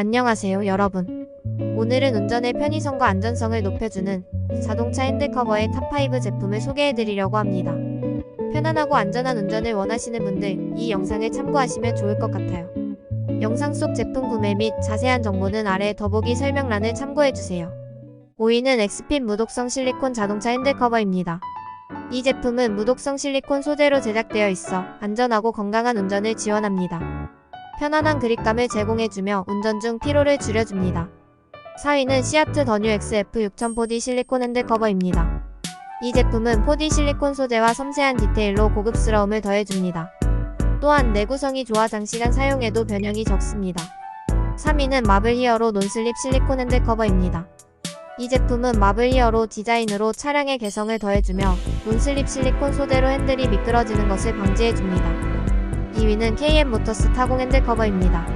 안녕하세요, 여러분. 오늘은 운전의 편의성과 안전성을 높여주는 자동차 핸드커버의 탑5 제품을 소개해드리려고 합니다. 편안하고 안전한 운전을 원하시는 분들, 이 영상을 참고하시면 좋을 것 같아요. 영상 속 제품 구매 및 자세한 정보는 아래 더보기 설명란을 참고해주세요. 5위는 엑스핀 무독성 실리콘 자동차 핸들커버입니다. 이 제품은 무독성 실리콘 소재로 제작되어 있어 안전하고 건강한 운전을 지원합니다. 편안한 그립감을 제공해주며 운전 중 피로를 줄여줍니다. 4위는 시아트 더뉴 XF 6000 4D 실리콘 핸들커버입니다. 이 제품은 4D 실리콘 소재와 섬세한 디테일로 고급스러움을 더해줍니다. 또한 내구성이 좋아 장시간 사용해도 변형이 적습니다. 3위는 마블 히어로 논슬립 실리콘 핸들커버입니다. 이 제품은 마블 히어로 디자인으로 차량의 개성을 더해주며 논슬립 실리콘 소재로 핸들이 미끄러지는 것을 방지해줍니다. 2위는 KM 모터스 타공 핸들 커버입니다.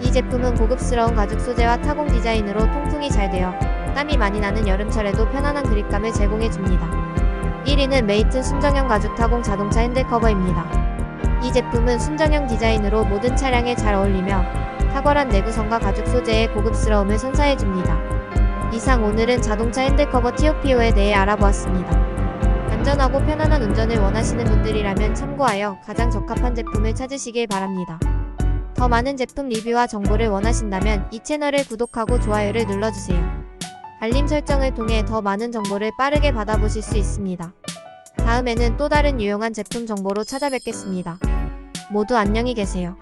이 제품은 고급스러운 가죽 소재와 타공 디자인으로 통풍이 잘 되어 땀이 많이 나는 여름철에도 편안한 그립감을 제공해줍니다. 1위는 메이튼 순정형 가죽 타공 자동차 핸들 커버입니다. 이 제품은 순정형 디자인으로 모든 차량에 잘 어울리며 탁월한 내구성과 가죽 소재의 고급스러움을 선사해줍니다. 이상 오늘은 자동차 핸들 커버 TOPO에 대해 알아보았습니다. 안전하고 편안한 운전을 원하시는 분들이라면 참고하여 가장 적합한 제품을 찾으시길 바랍니다. 더 많은 제품 리뷰와 정보를 원하신다면 이 채널을 구독하고 좋아요를 눌러주세요. 알림 설정을 통해 더 많은 정보를 빠르게 받아보실 수 있습니다. 다음에는 또 다른 유용한 제품 정보로 찾아뵙겠습니다. 모두 안녕히 계세요.